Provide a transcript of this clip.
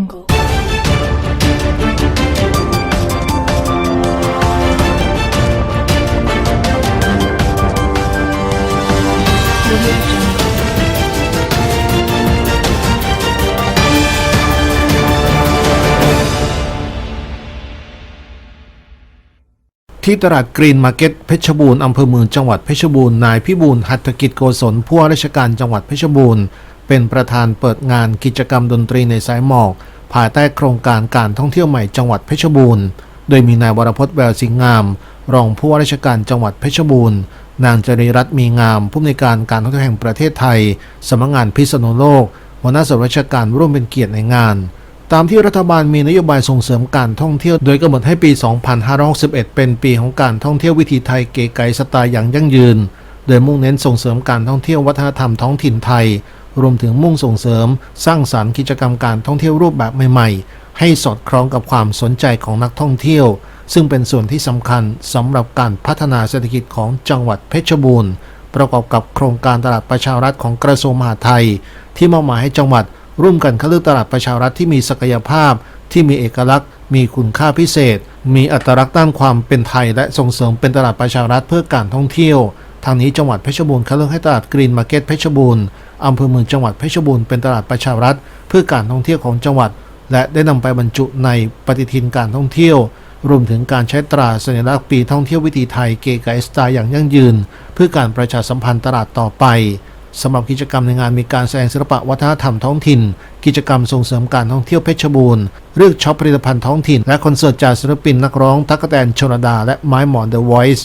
jungle. Jungle. ที่ตลาดกรีนมาร์เก็ตเพชรบูรณ์อำเภอเมืองจังหวัดเพชรบูรณ์นายพิบูลหัตถกิจโกศลผู้ว่าราชการจังหวัดเพชรบูรณ์ เป็นประธานเปิดงานกิจกรรมดนตรีในสายหมอก ภายใต้โครงการการท่องเที่ยวใหม่จังหวัดเพชรบูรณ์ โดยมีนายวรพจน์แววสิงห์งาม รองผู้ว่าราชการจังหวัดเพชรบูรณ์ นางจริรัตน์มีงามผู้อำนวยการการท่องเที่ยวแห่งประเทศไทยสำนักงานพิษณุโลกหัวหน้าส่วนราชการร่วมเป็นเกียรติในงาน ตามที่รัฐบาลมีนโยบายส่งเสริมการท่องเที่ยว โดยกำหนดให้ปี 2561 เป็นปีของการท่องเที่ยววิถีไทยเก๋ไก๋สไตล์อย่างยั่งยืน โดยมุ่งเน้นส่งเสริมการท่องเที่ยววัฒนธรรมท้องถิ่นไทย รวมถึงมุ่งส่งเสริม สร้างสรรค์กิจกรรมการท่องเที่ยวรูปแบบใหม่ๆ ให้สอดคล้องกับความสนใจของนักท่องเที่ยว ซึ่งเป็นส่วนที่สำคัญสำหรับการพัฒนาเศรษฐกิจของจังหวัดเพชรบูรณ์ ประกอบกับโครงการตลาดประชารัฐของกระทรวงมหาดไทย ที่มอบหมายให้จังหวัด ร่วมกันคัดเลือกตลาดประชารัฐที่มีศักยภาพ ที่มีเอกลักษณ์ มีคุณค่าพิเศษ มีอัตลักษณ์ด้านความเป็นไทย และส่งเสริมเป็นตลาดประชารัฐเพื่อการท่องเที่ยว ทางนี้จังหวัดเพชรบูรณ์คัดเลือกให้ตลาดกรีนมาร์เก็ตเพชรบูรณ์อำเภอเมืองจังหวัดเพชรบูรณ์เป็นตลาดประชารัฐเพื่อการท่องเที่ยวของจังหวัด และได้นำไปบรรจุในปฏิทินการท่องเที่ยว รวมถึงการใช้ตราสัญลักษณ์ปีท่องเที่ยววิถีไทยเกไก๋สไตล์อย่างยั่งยืน เพื่อการประชาสัมพันธ์ตลาดต่อไปสำหรับกิจกรรมในงานมีการแสดงศิลปะวัฒนธรรมท้องถิ่น กิจกรรมส่งเสริมการท่องเที่ยวเพชรบูรณ์เลือกช็อปผลิตภัณฑ์ท้องถิ่น และคอนเสิร์ตจากศิลปินนักร้องตั๊กแตนชนดา และไม้หมอน The Voice